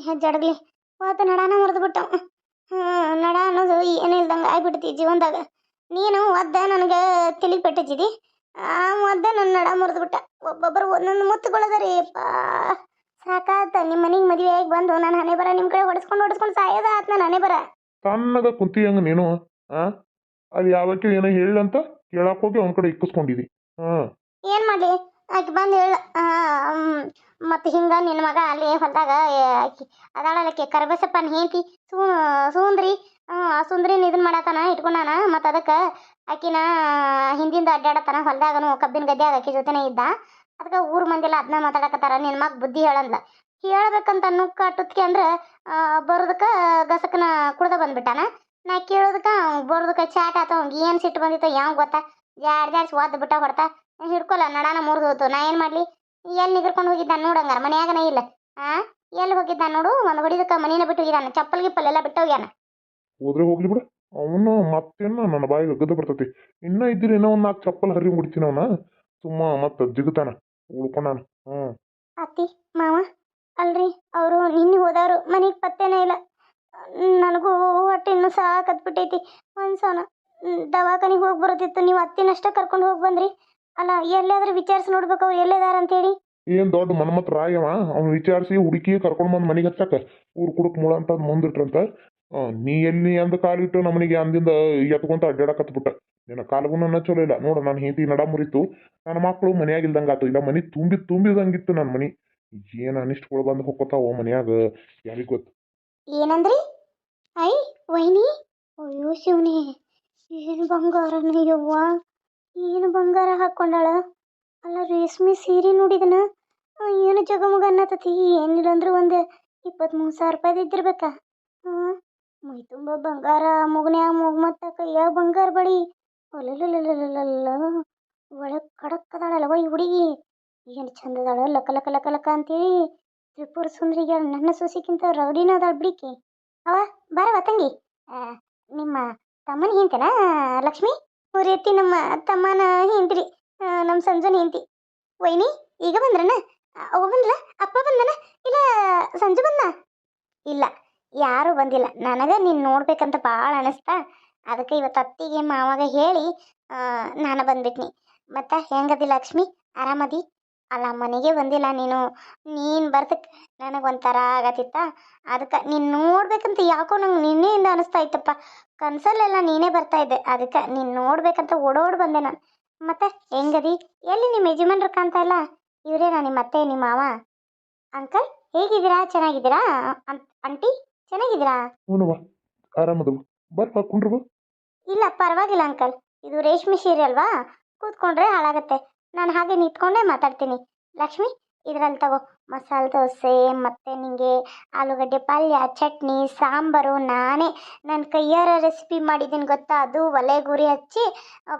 ಹೆಜ್ಜಾಡಗ್ಲಿ ಹೋತ ನಡಾನ ಮುರಿದು ಬಿಟ್ಟು ನಡ ಅನ್ನೋದು ಏನು ಇಲ್ದಂಗ ಆಗ್ಬಿಡ್ತಿ ಜೀವನದಾಗ. ನೀನು ಒದ್ದ ನನಗೆ ತಲೆ ಪೆಟ್ಟಿದ್ದಿ. ಆ ಒದ್ದ ನನ್ನ ನಡ ಮುರಿದು ಬಿಟ್ಟ ಒಬ್ಬೊಬ್ಬರು ಒಂದೊಂದು ಮುತ್ತುಗಳದರಿ. ಅಪ್ಪ ಸಾಕಾತ. ನಿಮ್ಮ ಮನೆಗೆ ಮದುವೆ ಆಗಿ ಬಂದು ನಾನು ಹಣೆ ಬರ ನಿಮ್ಮ ಕಡೆ ಹೊಡೆಸ್ಕೊಂಡು ಹೊಡೆಸ್ಕೊಂಡು ಸಾಯೋದ ಆತ್ ನಾನು ಹಣೆ ಬರ. ತಣ್ಣಗ ಕುಂತಿ ಹಂಗ ನೀನು ಆ? ಅಲ್ಲಿ ಯಾವಕ್ಕೆ ಏನೋ ಹೇಳಂತ ಕೇಳಕ್ ಹೋಗಿ ಅವನ ಕಡೆ ಇಕ್ಕಿಸ್ಕೊಂಡಿದಿ. ಹಾ ಏನು ಮಾಡಲಿ? ಆಕೆ ಬಂದು ಹೇಳ ಮತ್ತು ಹಿಂಗೆ ನಿನ್ನ ಮಗ ಅಲ್ಲಿ ಹೊಲದಾಗ ಆಕಿ ಅದಾಳಲ್ಲಕ್ಕೆ ಕರ್ಬೇಸಪ್ಪನ ಹೆಂಡತಿ, ಸೂ, ಸೂಂದ್ರಿ ಸುಂದ್ರಿನ ಇದನ್ನ ಮಾಡತ್ತಾನ ಇಟ್ಕೊಂಡಾನ, ಮತ್ತು ಅದಕ್ಕೆ ಆಕಿನ ಹಿಂದಿಂದ ಅಡ್ಡಾಡತ್ತಾನ ಹೊಲದಾಗನು, ಕಬ್ಬಿನ ಗದ್ದೆಯಾಗ ಆಕಿ ಜೊತೆನೇ ಇದ್ದ. ಅದಕ್ಕೆ ಊರ್ ಮಂದಿಲ್ಲ ಅದನ್ನ ಮಾತಾಡಕತ್ತಾರ ನಿನ್ನ ಮಗ ಬುದ್ಧಿ ಹೇಳಂದ್ಲ. ಹೇಳ್ಬೇಕಂತ ನುಕ್ಕ ಟುತ್ಕೆ ಅಂದ್ರೆ ಬರೋದಕ್ಕೆ ಗಸಕನ ಕುಡ್ದ ಬಂದ್ಬಿಟ್ಟಾನ. ನಾ ಕೇಳೋದಕ್ಕೆ, ಬರೋದಕ್ಕೆ ಚಾಟ್ ಆತ ಏನು ಸಿಟ್ಟು ಬಂದಿತ್ತು, ಯಾವ ಗೊತ್ತಾ? ಜಾಡ್ ಜಾಡ್ಸಿ ಒದ್ದು ಬಿಟ್ಟ ಹೊಡ್ತಾ ಹಿಡ್ಕೊಲ್ಲ ನಡಾನ ಮುರಿದು ಹೋತು ನಾ ಏನು ಮಾಡಲಿ? ಎಲ್ಲಿ ನಿಗರ್ಕೊಂಡು ಹೋಗಿದ್ದ ನೋಡಂಗಾರ ಮನ್ಯಾಗನೇ ಇಲ್ಲ. ಆ? ಎಲ್ಲಿ ಹೋಗಿದ್ದಾನೆ ನೋಡು? ಒಂದು ಹೊಡಿದಕ್ಕೆ ಮನೇನ ಬಿಟ್ಟು ಹೋಗಿದ್ದಾನೆ ಚಪ್ಪಲ್ ಗಿಪ್ಪಲ್ ಎಲ್ಲ ಬಿಟ್ಟು ಹೋಗ್ಯಾನ. ಹೋದ್ರೆ ಹೋಗ್ಲಿ ಬಿಡು. ಅವನು ಮತ್ತೇನು ನನ್ನ ಬಾಯಿಗೆ ಗದ್ದು ಬರ್ತೈತಿ. ಇನ್ನ ಇದ್ರೆ ಏನೋ ಒಂದು ನಾಲ್ಕು ಚಪ್ಪಲ್ ಹರಿ ಮುಡ್ತೀನಿ ಅವನ. ಸುಮ್ಮ ಮತ್ತೆ ಜಿಗುತಾನ ಉಳ್ಕೊಂಡಾನ. ಹ್ಞೂ ಅತ್ತಿ ಮಾವ ಅಲ್ರಿ ಅವರು ನಿನ್ನೆ ಹೋದವರು. ಮನೆಗೆ ಪತ್ತೇನೇ ಇಲ್ಲ. ನನಗೂ ಹೊಟ್ಟೆ ಇನ್ನೂ ಸಾಕತ್ಬಿಟ್ಟೈತಿ ಅನ್ಸೋನ ದವಾಖಾನಿಗೆ ಹೋಗಿ ಬರೋದಿತ್ತು. ನೀವು ಅತ್ತಿನಷ್ಟೇ ಕರ್ಕೊಂಡು ಹೋಗಿ ಬಂದ್ರಿ. ಅಲ್ಲ ಎಲ್ಲಾದ್ರೂ ವಿಚಾರಿಸಿ ನೋಡ್ಬೇಕು ಅವ್ರು ಎಲ್ಲಿದಾರ ಅಂತೇಳಿ? ಏನ್ ದೊಡ್ಡ ಮನ್ಮತ್ ರಾಯವ ಅವ್ನು ವಿಚಾರಿಸಿ ಹುಡುಕಿ ಕರ್ಕೊಂಡ್ ಬಂದ್ ಮನೆಗೆ ಹಚ್ಚಾಕ. ಊರ್ ಕುಡುಕ್ ಮೂಳ ಅಂತ ಮುಂದಿಟ್ರಂತ ನೀ ಎಲ್ಲಿ ಅಂದ ಕಾಲಿಟ್ಟು ನಮ್ಮನಿಗೆ ಅಂದಿಂದ ಎತ್ಕೊಂತ ಅಡ್ಡಾಡಕತ್ ಬಿಟ್ಟ ನಿನ್ನ ಕಾಲಗೂ ನನ್ನ ಚಲೋ ಇಲ್ಲ. ನೋಡು ನಾನು ಹೆಂಡತಿ ನಡ ಮುರಿತು. ನನ್ನ ಮಕ್ಕಳು ಮನ್ಯಾಗ ಇಲ್ದಂಗಾತು ಇಲ್ಲ ಮನಿ ತುಂಬಿ ತುಂಬಿದಂಗಿತ್ತು ನನ್ನ ಮನಿ. ಏನ್ ಅನಿಷ್ಟಗಳು ಬಂದು ಹೋಗ್ಕೋತಾವ ಮನ್ಯಾಗ? ಯಾರಿಗ ಗೊತ್ತು ಏನಂದ್ರಿ? ಐ ವೈನಿ? ಅಯ್ಯೋ ಶಿವನೇ. ಏನು ಬಂಗಾರನೇ ಯವ್ವ? ಏನು ಬಂಗಾರ ಹಾಕ್ಕೊಂಡಾಳ ಅಲ್ಲ ರೇಷ್ಮೆ ಸೀರೆ ನೋಡಿದನ ಏನು ಜಗಮಗ ಅನ್ನತತಿ? ಏನಿಲ್ಲ ಅಂದ್ರೆ ಒಂದು ಇಪ್ಪತ್ತ್ಮೂರು ಸಾವಿರ ರೂಪಾಯ್ದು ಇದ್ದಿರ್ಬೇಕಾ. ಮೈ ತುಂಬ ಬಂಗಾರ ಮುಗನ್ಯಾಗ ಮುಗ ಮತ್ತ ಕೈಯಾಗ ಬಂಗಾರ ಬಳಿ. ಅಲ್ಲಲ್ಲಲ್ಲಲ್ಲಲ್ಲ ಒಳಗೆ ಖಡಕ್ ಅದಾಳಲ್ಲವ ಈ ಹುಡುಗಿ? ಏನು ಚಂದ ಅದಾಳ ಲಕ ಲಕ ಲಕ ಲಕ ಅಂತೇಳಿ ತ್ರಿಪುರ ಸುಂದ್ರಿಗೆ ನನ್ನ ಸೊಸಿಗಿಂತ ರೌಡಿನ ಅದಾಳ ಬಿಡಿಕೆ. ಅವ ಬಾರವ ತಂಗಿ. ನಿಮ್ಮ ತಮ್ಮನ ಹಿಂತನ ಲಕ್ಷ್ಮಿ? ರೀತಿ ನಮ್ಮ ತಮ್ಮನ ಹಿಂತ್ರಿ ನಮ್ಮ ಸಂಜನ ಹಿಂತಿ ವೈನಿ, ಈಗ ಬಂದ್ರನ? ಅವ ಬಂದ್ಲ? ಅಪ್ಪ ಬಂದನ? ಇಲ್ಲ ಸಂಜು ಬಂದ ಇಲ್ಲ, ಯಾರೂ ಬಂದಿಲ್ಲ. ನನಗೆ ನೀನು ನೋಡ್ಬೇಕಂತ ಭಾಳ ಅನಿಸ್ತಾ. ಅದಕ್ಕೆ ಇವತ್ತು ಅತ್ತಿಗೆ ಮಾವಾಗ ಹೇಳಿ ನಾನು ಬಂದ್ಬಿಟ್ನಿ. ಮತ್ತು ಹೆಂಗದಿ ಲಕ್ಷ್ಮಿ? ಆರಾಮದಿ? ಅಲ್ಲ ಮನೆಗೆ ಬಂದಿಲ್ಲ ನೀನು. ನೀನು ಬರ್ತಕ್ಕೆ ನನಗೆ ಒಂಥರ ಆಗತ್ತಿತ್ತ. ಅದಕ್ಕೆ ನೀನು ನೋಡ್ಬೇಕಂತ ಯಾಕೋ ನಂಗೆ ನಿನ್ನೆಯಿಂದ ಅನಿಸ್ತಾ ಇತ್ತಪ್ಪ. ಕನಸಲ್ಲೆಲ್ಲ ನೀನೇ ಬರ್ತಾ ಇದ್ದೆ. ಅದಕ್ಕೆ ನೀನು ನೋಡ್ಬೇಕಂತ ಓಡೋಡ್ ಬಂದೆ ನಾನು. ಮತ್ತೆ ಹೆಂಗದಿ? ಎಲ್ಲಿ ನಿಮ್ಮ ಯಜಮಾನ್ರು ಕಾಣ್ತಾ ಇಲ್ಲ? ಇವರೇನಾ ನಿಮ್ಮ ಅತ್ತೆ ನಿಮ್ಮ ಮಾವ? ಅಂಕಲ್ ಹೇಗಿದ್ದೀರಾ? ಚೆನ್ನಾಗಿದ್ದೀರಾ? ಆಂಟಿ ಚೆನ್ನಾಗಿದ್ದೀರಾ? ಹ್ಞೂನವ್ವ ಆರಾಮದವ. ಬರ್ಪ ಕುಂಡ್ರವ. ಇಲ್ಲ ಪರವಾಗಿಲ್ಲ ಅಂಕಲ್. ಇದು ರೇಷ್ಮೆ ಸೀರೆ ಅಲ್ವಾ? ಕೂತ್ಕೊಂಡ್ರೆ ಹಾಳಾಗತ್ತೆ. ನಾನು ಹಾಗೆ ನಿಂತ್ಕೊಂಡೇ ಮಾತಾಡ್ತೀನಿ. ಲಕ್ಷ್ಮಿ, ಇದ್ರಲ್ಲಿ ತಗೋ ಮಸಾಲೆ ದೋಸೆ, ಮತ್ತು ನಿಂಗೆ ಆಲೂಗಡ್ಡೆ ಪಲ್ಯ, ಚಟ್ನಿ, ಸಾಂಬಾರು ನಾನೇ. ನನ್ನ ಕೈಯಾರ ರೆಸಿಪಿ ಮಾಡಿದ್ದೀನಿ ಗೊತ್ತಾ? ಅದು ಒಲೆ ಗುರಿ ಹಚ್ಚಿ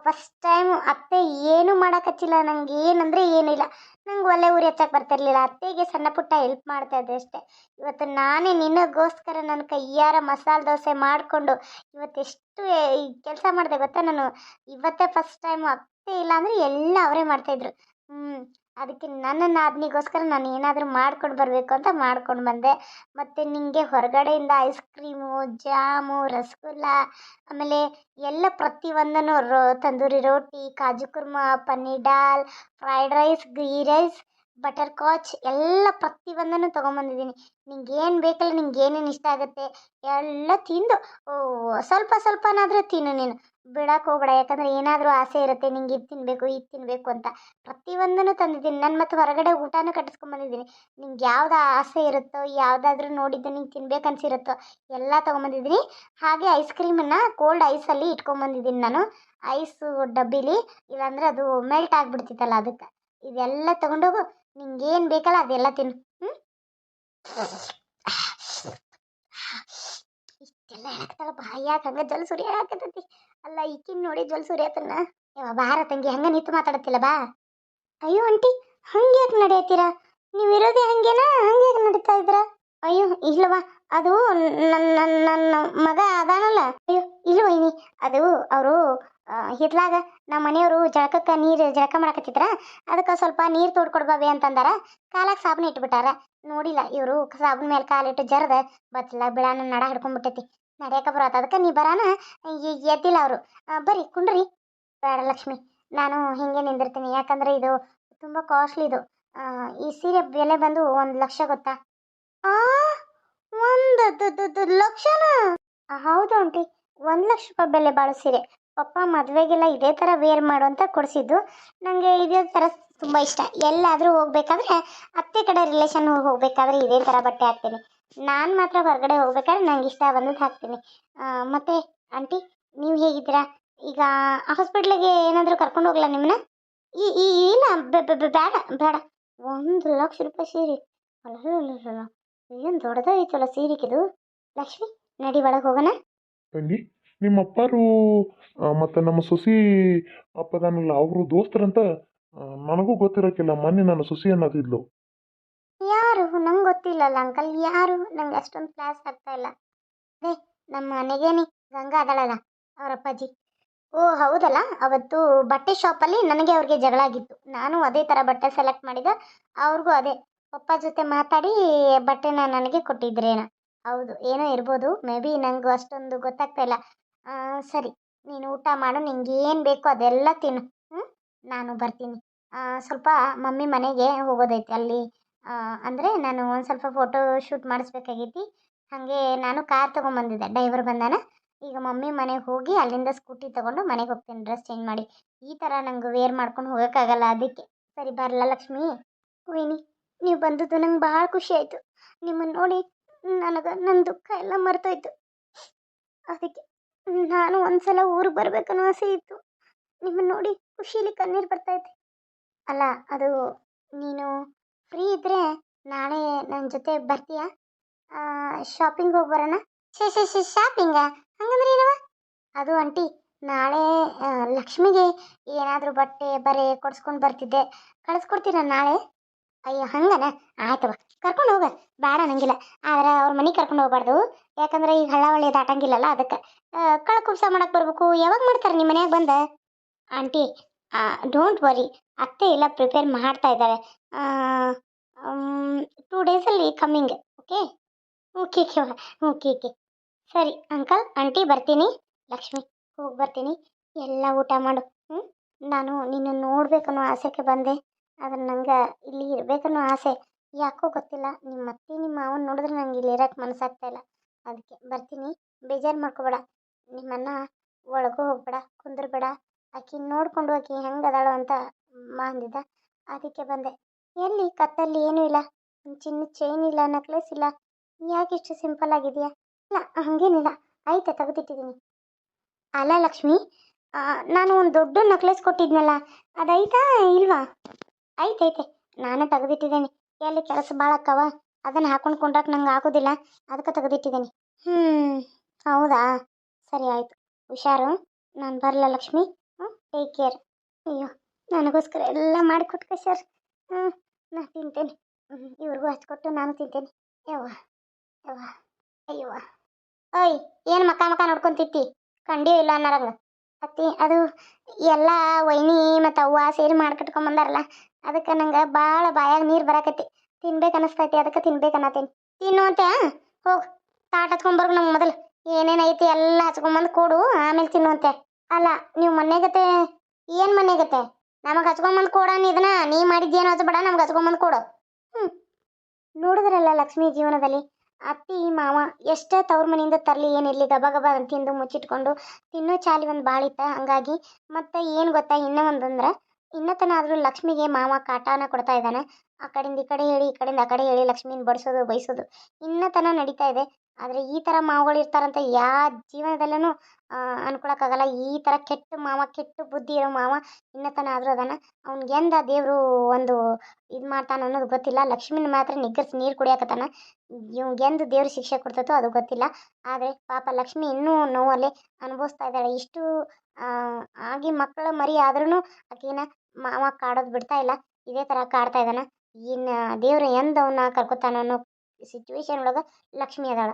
ಫಸ್ಟ್ ಟೈಮ್ ಅತ್ತೆ ಏನು ಮಾಡೋಕ್ಕಚ್ಚಿಲ್ಲ ನಂಗೆ ಏನಂದರೆ ಏನಿಲ್ಲ. ನಂಗೆ ಒಲೆ ಉರಿ ಹಚ್ಚಕ್ಕೆ ಬರ್ತಿರ್ಲಿಲ್ಲ. ಅತ್ತೆಗೆ ಸಣ್ಣ ಪುಟ್ಟ ಹೆಲ್ಪ್ ಮಾಡ್ತಾ ಇದ್ದೆ ಅಷ್ಟೇ. ಇವತ್ತು ನಾನೇ ನಿನಗೋಸ್ಕರ ನನ್ನ ಕೈಯಾರ ಮಸಾಲೆ ದೋಸೆ ಮಾಡಿಕೊಂಡು ಇವತ್ತೆಷ್ಟು ಕೆಲಸ ಮಾಡಿದೆ ಗೊತ್ತಾ ನಾನು? ಇವತ್ತೇ ಫಸ್ಟ್ ಟೈಮ್ ಇಲ್ಲ ಅಂದರೆ ಎಲ್ಲ ಅವರೇ ಮಾಡ್ತಾಯಿದ್ರು ಹ್ಞೂ ಅದಕ್ಕೆ ನನ್ನ ನಾದಿನಿಗೋಸ್ಕರ ನಾನು ಏನಾದರೂ ಮಾಡ್ಕೊಂಡು ಬರಬೇಕು ಅಂತ ಮಾಡ್ಕೊಂಡು ಬಂದೆ. ಮತ್ತು ನಿಮಗೆ ಹೊರಗಡೆಯಿಂದ ಐಸ್ ಕ್ರೀಮು ಜಾಮು ರಸಗುಲ್ಲ, ಆಮೇಲೆ ಎಲ್ಲ ಪ್ರತಿಯೊಂದನ್ನು rho, tandoori roti, kaju korma, paneer dal fried rice ghee rice butter ಕಾಚ್ ಎಲ್ಲ ಪ್ರತಿಯೊಂದನ್ನು ತೊಗೊಂಬಂದಿದ್ದೀನಿ. ನಿಂಗೆ ಏನು ಬೇಕಲ್ಲ ನಿಂಗೆ ಏನೇನು ಇಷ್ಟ ಆಗುತ್ತೆ ಎಲ್ಲ ತಿಂದು, ಓ, ಸ್ವಲ್ಪ ಸ್ವಲ್ಪನಾದರೂ ತಿನ್ನು ನೀನು. ಬಿಡಕ್ಕೆ ಹೋಗ್ಬೇಡ, ಯಾಕಂದರೆ ಏನಾದರೂ ಆಸೆ ಇರುತ್ತೆ, ನಿಂಗೆ ಇದು ತಿನ್ನಬೇಕು ಇದು ತಿನ್ನಬೇಕು ಅಂತ. ಪ್ರತಿಯೊಂದನ್ನು ತಂದಿದ್ದೀನಿ. ನಾನು ಮತ್ತು ಹೊರಗಡೆ ಊಟನೂ ಕಟ್ಟಿಸ್ಕೊಂಬಂದಿದ್ದೀನಿ. ನಿಂಗೆ ಯಾವ್ದು ಆಸೆ ಇರುತ್ತೋ, ಯಾವುದಾದ್ರೂ ನೋಡಿದ್ದು ನಿಂಗೆ ತಿನ್ಬೇಕು ಎಲ್ಲ ತೊಗೊಂಬಂದಿದ್ದೀನಿ. ಹಾಗೆ ಐಸ್ ಕ್ರೀಮನ್ನು ಕೋಲ್ಡ್ ಐಸಲ್ಲಿ ಇಟ್ಕೊಂಬಂದಿದ್ದೀನಿ ನಾನು. ಐಸು ಡಬ್ಬಿಲಿ, ಇಲ್ಲಾಂದರೆ ಅದು ಮೆಲ್ಟ್ ಆಗಿಬಿಡ್ತಿತ್ತಲ್ಲ ಅದಕ್ಕೆ. ಇದೆಲ್ಲ ತೊಗೊಂಡೋಗು. ನಿಂಗೆ ಏನು ಬೇಕಲ್ಲ ಅದೆಲ್ಲ ತಿನ್ನು. ಹ್ಞೂ ಇಷ್ಟೆಲ್ಲ ಹೇಳಕತ್ತಾಳ ಬಾಯಾಗ ಹಂಗೆ ಜಲ್ ಹಾಕತೈತಿ ಅಲ್ಲ ಈಕಿನ್ ನೋಡಿ ಜಲ್ ಸುರಿಯತನ್ನ. ಯಾವ ಬಾರ ತಂಗಿ, ಹಂಗ ನಿಂತು ಮಾತಾಡತ್ತಿಲ್ಲ ಬಾ. ಅಯ್ಯೋ ಆಂಟಿ, ಹಂಗೆ ಯಾಕೆ ನಡೆಯತ್ತೀರಾ? ನೀವು ಇರೋದೇ ಹಂಗೇನಾ? ಹಂಗೆ ನಡೀತಾ ಇದ್ರ ಅಯ್ಯೋ ಇಲ್ಲವಾ ಅದು ನನ್ನ ನನ್ನ ಮಗ ಅದಾನಲ್ಲ. ಅಯ್ಯೋ ಇಲ್ಲ ಇನಿ? ಅದು ಅವರು ಹಿತ್ಲಾಗ ನಮ್ಮ ಮನೆಯವರು ಜಳಕಕ್ಕೆ ನೀರು, ಜಳಕ ಮಾಡಕತ್ತಿದ್ರ, ಅದಕ್ಕೆ ಸ್ವಲ್ಪ ನೀರು ತೋಡ್ಕೊಡ್ಬಾವೆ ಅಂತಂದಾರ, ಕಾಲಾಗ ಸಾಬೂನು ಇಟ್ಬಿಟ್ಟಾರ. ನೋಡಿಲ್ಲ ಇವರು ಸಾಬೂನ್ ಮೇಲೆ ಕಾಲಿಟ್ಟು ಜರದ ಬತ್ತಲ ಬಿಡಾನ ನಡ ಹಿಡ್ಕೊಂಡ್ಬಿಟ್ಟೈತಿ ನಡ್ಯಾಕ ಬರತ್ತ ಅದಕ್ಕೆ ನೀ ಬರಾನ ಎದ್ದಿಲ್ಲ ಅವರು. ಬರ್ರಿ, ಕುಂಡ್ರಿ. ಬೇಡ ಲಕ್ಷ್ಮಿ, ನಾನು ಹಿಂಗೆ ನಿಂದಿರ್ತೀನಿ. ಯಾಕಂದ್ರೆ ಇದು ತುಂಬ ಕಾಸ್ಟ್ಲಿ ಇದು. ಈ ಸೀರೆ ಬೆಲೆ ಬಂದು ಒಂದು ಲಕ್ಷ ಗೊತ್ತಾ? ಒಂದು ಲಕ್ಷನ? ಹೌದು ಆಂಟಿ. ಒಂದು ಲಕ್ಷ ರೂಪಾಯಿ ಬೆಲೆ ಬಾಳೋ ಸೀರೆ. ಪಪ್ಪ ಮದುವೆಗೆಲ್ಲ ಇದೇ ಥರ ವೇರ್ ಮಾಡು ಅಂತ ಕೊಡಿಸಿದ್ದು. ನನಗೆ ಇದೇ ಥರ ತುಂಬ ಇಷ್ಟ. ಎಲ್ಲಾದರೂ ಹೋಗ್ಬೇಕಾದ್ರೆ ಅತ್ತೆ ಕಡೆ ರಿಲೇಷನ್ ಹೋಗ್ಬೇಕಾದ್ರೆ ಇದೇ ಥರ ಬಟ್ಟೆ ಹಾಕ್ತೀನಿ. ನಾನು ಮಾತ್ರ ಹೊರಗಡೆ ಹೋಗ್ಬೇಕಾದ್ರೆ ನಂಗೆ ಇಷ್ಟ ಬಂದದ್ದು ಹಾಕ್ತೀನಿ. ಮತ್ತು ಆಂಟಿ, ನೀವು ಹೇಗಿದ್ದೀರಾ? ಈಗ ಹಾಸ್ಪಿಟ್ಲಿಗೆ ಏನಾದರೂ ಕರ್ಕೊಂಡು ಹೋಗ್ಲಾ ನಿಮ್ಮನ್ನ ಈ ಈ, ಇಲ್ಲ ಬೇಡ ಬೇಡ. ಒಂದು ಲಕ್ಷ ರೂಪಾಯಿ ಸೀರೆ. ಅಲ್ಲ ಏನು ದೊಡ್ಡದಾಯ್ತಲ್ಲ ಸೀರೆಗಿದು? ಲಕ್ಷ್ಮಿ, ನಡಿ ಒಳಗೆ ಹೋಗೋಣ. ನಿಮ್ಮ ಅಪ್ಪಾರು ಮತ್ತು ನಮ್ಮ ಸೊಸಿ ಅಪ್ಪದಾನಲ್ಲ ಅವರು ದೋಸ್ತರಂತ ನನಗೂ ಗೊತ್ತಿರೋಕ್ಕಿಲ್ಲ. ಮೊನ್ನೆ ನನ್ನ ಸೊಸಿ ಅನ್ನೋದಿದ್ಲು. ಯಾರು? ನಂಗೆ ಗೊತ್ತಿಲ್ಲಲ್ಲ ಅಂಕಲ್. ಯಾರು? ನಂಗೆ ಅಷ್ಟೊಂದು ಕ್ಲಾಸ್ ಆಗ್ತಾ ಇಲ್ಲ. ಅದೇ, ನಮ್ಮ ಮನೆಗೇನಿ ಗಂಗಾ ಅದಳಲ್ಲ ಅವ್ರ ಅಪ್ಪಾಜಿ. ಓ, ಹೌದಲ್ಲ? ಅವತ್ತು ಬಟ್ಟೆ ಶಾಪಲ್ಲಿ ನನಗೆ ಅವ್ರಿಗೆ ಜಗಳ ಆಗಿತ್ತು. ನಾನು ಅದೇ ಥರ ಬಟ್ಟೆ ಸೆಲೆಕ್ಟ್ ಮಾಡಿದ, ಅವ್ರಿಗೂ ಅದೇ. ಪಪ್ಪ ಜೊತೆ ಮಾತಾಡಿ ಬಟ್ಟೆನ ನನಗೆ ಕೊಟ್ಟಿದ್ರೇನ? ಹೌದು, ಏನೋ ಇರ್ಬೋದು. ಮೇ ಬಿ ನಂಗೆ ಅಷ್ಟೊಂದು ಗೊತ್ತಾಗ್ತಾ ಇಲ್ಲ. ಸರಿ. ನೀನು ಊಟ ಮಾಡು, ನಿಂಗೆ ಏನು ಬೇಕೋ ಅದೆಲ್ಲ ತಿನ್ನು. ಹ್ಞೂ ನಾನು ಬರ್ತೀನಿ. ಸ್ವಲ್ಪ ಮಮ್ಮಿ ಮನೆಗೆ ಹೋಗೋದೈತೆ ಅಲ್ಲಿ. ಅಂದರೆ ನಾನು ಒಂದು ಸ್ವಲ್ಪ ಫೋಟೋ ಶೂಟ್ ಮಾಡಿಸ್ಬೇಕಾಗೈತಿ. ಹಾಗೆ ನಾನು ಕಾರ್ ತೊಗೊಂಬಂದಿದ್ದೆ. ಡ್ರೈವರ್ ಬಂದಾನ. ಈಗ ಮಮ್ಮಿ ಮನೆಗೆ ಹೋಗಿ ಅಲ್ಲಿಂದ ಸ್ಕೂಟಿ ತೊಗೊಂಡು ಮನೆಗೆ ಹೋಗ್ತೀನಿ. ಡ್ರೆಸ್ ಚೇಂಜ್ ಮಾಡಿ. ಈ ಥರ ನಂಗೆ ವೇರ್ ಮಾಡ್ಕೊಂಡು ಹೋಗೋಕ್ಕಾಗಲ್ಲ ಅದಕ್ಕೆ. ಸರಿ ಬರಲ್ಲ ಲಕ್ಷ್ಮಿ? ವೈನಿ, ನೀವು ಬಂದದ್ದು ನಂಗೆ ಭಾಳ ಖುಷಿ ಆಯಿತು. ನಿಮ್ಮನ್ನು ನೋಡಿ ನನಗೆ ನನ್ನ ದುಃಖ ಎಲ್ಲ ಮರ್ತೋಯ್ತು. ಅದಕ್ಕೆ ನಾನು ಒಂದ್ಸಲ ಊರಿಗೆ ಬರ್ಬೇಕನ್ನೋ ಆಸೆ ಇತ್ತು. ನಿಮ್ಮನ್ನು ನೋಡಿ ಖುಷಿಲಿ ಕಣ್ಣೀರು ಬರ್ತೈತೆ ಅಲ್ಲ, ಅದು ನೀನು ಫ್ರೀ ಇದ್ದರೆ ನಾಳೆ ನನ್ನ ಜೊತೆ ಬರ್ತೀಯಾ? ಶಾಪಿಂಗ್ ಹೋಗಿ ಬರೋಣ? ಶೇ ಶೇ ಶೇ ಶಾಪಿಂಗಾ ಹಂಗಂದ್ರೆ ಏನವ? ಅದು ಆಂಟಿ, ನಾಳೆ ಲಕ್ಷ್ಮಿಗೆ ಏನಾದರೂ ಬಟ್ಟೆ, ಬರೆ ಕೊಡ್ಸ್ಕೊಂಡು ಬರ್ತಿದ್ದೆ. ಕಳಿಸ್ಕೊಡ್ತೀರಾ ನಾಳೆ? ಅಯ್ಯೋ, ಹಂಗನ? ಆಯ್ತವ. ಕರ್ಕೊಂಡು ಹೋಗ. ಬೇಡ ಅನ್ನಂಗಿಲ್ಲ ಆದ್ರೆ ಅವ್ರ ಮನೆಗೆ ಕರ್ಕೊಂಡು ಹೋಗ್ಬಾರ್ದು. ಯಾಕಂದ್ರೆ ಈಗ ಹಳ್ಳ ಒಳ್ಳೆ ದಾಟಂಗಿಲ್ಲಲ್ಲ ಅದಕ್ಕೆ. ಕಳ ಕುಬ್ಸ ಮಾಡಕ್ಕೆ ಬರಬೇಕು. ಯಾವಾಗ ಮಾಡ್ತಾರೆ ನಿಮ್ಮ ಮನ್ಯಾಗ ಬಂದ? ಆಂಟಿ ಡೋಂಟ್ ವರಿ ಅತ್ತೆ ಎಲ್ಲ ಪ್ರಿಪೇರ್ ಮಾಡ್ತಾ ಇದ್ದಾರೆ ಟೂ ಡೇಸಲ್ಲಿ coming okay okay okay okay okay ಸರಿ ಅಂಕಲ್ ಆಂಟಿ ಬರ್ತೀನಿ. ಲಕ್ಷ್ಮಿ, ಹೋಗಿ ಬರ್ತೀನಿ. ಎಲ್ಲ ಊಟ ಮಾಡು. ಹ್ಞೂ ನಾನು ನಿನ್ನ ನೋಡ್ಬೇಕನ್ನೋ ಆಸೆಗೆ ಬಂದೆ. ಆದ್ರೆ ನಂಗೆ ಇಲ್ಲಿ ಇರಬೇಕನ್ನೋ ಆಸೆ. ಯಾಕೋ ಗೊತ್ತಿಲ್ಲ ನಿಮ್ಮ ಅತ್ತೆ ನಿಮ್ಮ ಮಾವನ ನೋಡಿದ್ರೆ ನಂಗೆ ಇಲ್ಲಿ ಇರೋಕ್ಕೆ ಮನಸ್ಸಾಗ್ತಾ ಇಲ್ಲ. ಅದಕ್ಕೆ ಬರ್ತೀನಿ, ಬೇಜಾರು ಮಾಡ್ಕೋಬೇಡ. ನಿಮ್ಮನ್ನ ಒಳಗೂ ಹೋಗ್ಬೇಡ, ಕುಂದ್ರಬೇಡ. ಆಕಿ ನೋಡ್ಕೊಂಡು ಆಕಿ ಹೆಂಗೆ ಅದಾಳು ಅಂತ ಮಾ ಅಂದಿದ್ದ. ಅದಕ್ಕೆ ಬಂದೆ. ಎಲ್ಲಿ? ಕತ್ತಲ್ಲಿ ಏನೂ ಇಲ್ಲ. ಚಿನ್ನ ಚೈನ್ ಇಲ್ಲ ನೆಕ್ಲೆಸ್ ಇಲ್ಲ. ಯಾಕೆ ಇಷ್ಟು ಸಿಂಪಲ್ ಆಗಿದೆಯಾ? ಇಲ್ಲ, ಹಾಗೇನಿಲ್ಲ. ಆಯ್ತಾ ತೆಗೆದಿಟ್ಟಿದ್ದೀನಿ ಅಲ್ಲ ಲಕ್ಷ್ಮಿ ನಾನು ಒಂದು ದೊಡ್ಡ ನೆಕ್ಲೆಸ್ ಕೊಟ್ಟಿದ್ನಲ್ಲ ಅದೈತಾ ಇಲ್ವಾ? ಐತೈತೆ ನಾನು ತೆಗೆದಿಟ್ಟಿದ್ದೀನಿ. ಎಲ್ಲಿ ಕೆಲಸ ಭಾಳ ಅಕ್ಕವ? ಅದನ್ನು ಹಾಕೊಂಡು ಕೊಂಡ್ರಕ್ಕೆ ನಂಗೆ ಆಗೋದಿಲ್ಲ. ಅದಕ್ಕೆ ತೆಗೆದಿಟ್ಟಿದ್ದೀನಿ ಹ್ಞೂ ಹೌದಾ? ಸರಿ ಆಯಿತು. ಹುಷಾರು. ನಾನು ಬರಲಾ ಲಕ್ಷ್ಮಿ? ಹ್ಞೂ ಟೇಕ್ ಕೇರ್ ಅಯ್ಯೋ, ನನಗೋಸ್ಕರ ಎಲ್ಲ ಮಾಡಿಕೊಟ್ಕ ಸರ್. ಹ್ಞೂ ನಾನು ತಿಂತೇನೆ. ಇವ್ರಿಗೂ ಹಚ್ಕೊಟ್ಟು ನಾನು ತಿಂತೇನೆ. ಯವ್ವ ಯವ್ವ, ಅಯ್ಯವ್ವ. ಓಯ್, ಏನು ಮಕ್ಕ ಮಕ್ಕ ನೋಡ್ಕೊಂತಿತ್ತಿ ಕಂಡಿಯೋ ಇಲ್ಲ ಅನ್ನರಂಗ. ಅತ್ತಿ, ಅದು ಎಲ್ಲ ವೈನಿ ಮತ್ತು ಅವ್ವ ಸೇರಿ ಮಾಡ್ಕಟ್ಕೊಂಬಂದಾರಲ್ಲ ಅದಕ್ಕೆ ನಂಗೆ ಭಾಳ ಬಾಯಾಗ ನೀರು ಬರಾಕತ್ತಿ. ತಿನ್ಬೇಕು ಅನಸ್ತೈತಿ, ಅದಕ್ಕೆ ತಿನ್ಬೇಕು ಅನ್ನತ್ತೀನಿ. ತಿನ್ನು ಅಂತ ಹೋಗಿ, ತಾಟ್ ಹಚ್ಕೊಂಬರ್ಗು ನಂಗೆ ಮೊದಲು. ಏನೇನು ಐತಿ ಎಲ್ಲ ಹಚ್ಕೊಂಬಂದು ಕೊಡು, ಆಮೇಲೆ ತಿನ್ನುವಂತೆ ಅಲ್ಲ, ನೀವು ಮನೆಗತೆ ಏನು ಮನೆಗತೆ ನಮಗೆ ಹಚ್ಕೊಂಬಂದು ನೀ ಇದನ್ನ, ನೀ ಮಾಡಿದ್ದೇನು ಹಚ್ಬೇಡ ನಮ್ಗೆ ಹಚ್ಕೊಂಬಂದು ಕೊಡು. ಹ್ಞೂ ನೋಡಿದ್ರಲ್ಲ ಲಕ್ಷ್ಮಿ ಜೀವನದಲ್ಲಿ, ಅತ್ತಿ, ಮಾವ, ಎಷ್ಟೇ ತವ್ರ ಮನೆಯಿಂದ ತರಲಿ ಏನಿರಲಿ ಗಬ ಗಬ ಅಂತ ತಿಂದು ಮುಚ್ಚಿಟ್ಕೊಂಡು, ತಿನ್ನೋ ಚಾಲಿ ಒಂದು ಭಾಳ ಇತ್ತ ಹಂಗಾಗಿ, ಮತ್ತು ಏನು ಗೊತ್ತಾ, ಇನ್ನೂ ಒಂದಂದ್ರೆ ಇನ್ನತನ ಆದರೂ ಲಕ್ಷ್ಮಿಗೆ ಮಾವ ಕಾಟಾನ ಕೊಡ್ತಾ ಇದ್ದಾನೆ. ಆ ಕಡೆಯಿಂದ ಈ ಕಡೆ ಹೇಳಿ, ಈ ಕಡೆಯಿಂದ ಆ ಕಡೆ ಹೇಳಿ ಲಕ್ಷ್ಮಿನ ಬಡಿಸೋದು ಬಯಸೋದು ಇನ್ನತನ ನಡೀತಾ ಇದೆ. ಆದರೆ ಈ ಥರ ಮಾವುಗಳು ಇರ್ತಾರಂತ ಯಾವ ಜೀವನದಲ್ಲೂ ಅನ್ಕೊಳಕ್ಕಾಗಲ್ಲ. ಈ ಥರ ಕೆಟ್ಟ ಮಾವ, ಕೆಟ್ಟ ಬುದ್ಧಿ ಇರೋ ಮಾವ ಇನ್ನತನ ಆದರೂ ಅದಾನ. ಅವ್ನಿಗೆ ಎಂದ ದೇವರು ಒಂದು ಇದು ಮಾಡ್ತಾನ ಅನ್ನೋದು ಗೊತ್ತಿಲ್ಲ. ಲಕ್ಷ್ಮಿನ ಮಾತ್ರ ನಿಗ್ಗರ್ಸಿ ನೀರು ಕುಡಿಯಾಕತ್ತಾನ. ಇವ್ಗೆ ಎಂದು ದೇವ್ರು ಶಿಕ್ಷೆ ಕೊಡ್ತತೋ ಅದು ಗೊತ್ತಿಲ್ಲ. ಆದರೆ ಪಾಪ ಲಕ್ಷ್ಮಿ ಇನ್ನೂ ನೋವಲ್ಲೇ ಅನುಭವಿಸ್ತಾ ಇದ್ದಾಳೆ. ಇಷ್ಟು ಆಗಿ ಮಕ್ಕಳ ಮರಿ ಆದ್ರೂ ಆಕಿನ ಮಾವ ಕಾಡೋದು ಬಿಡ್ತಾ ಇಲ್ಲ. ಇದೇ ತರ ಕಾಡ್ತಾ ಇದ್ದಾನ. ಇನ್ನ ದೇವ್ರು ಎಂದ ಅವನ್ನ ಕರ್ಕೊತಾನೋ ಅನ್ನೋ ಸಿಚುವೇಶನ್ ಒಳಗ ಲಕ್ಷ್ಮಿ ಅದಾಳ.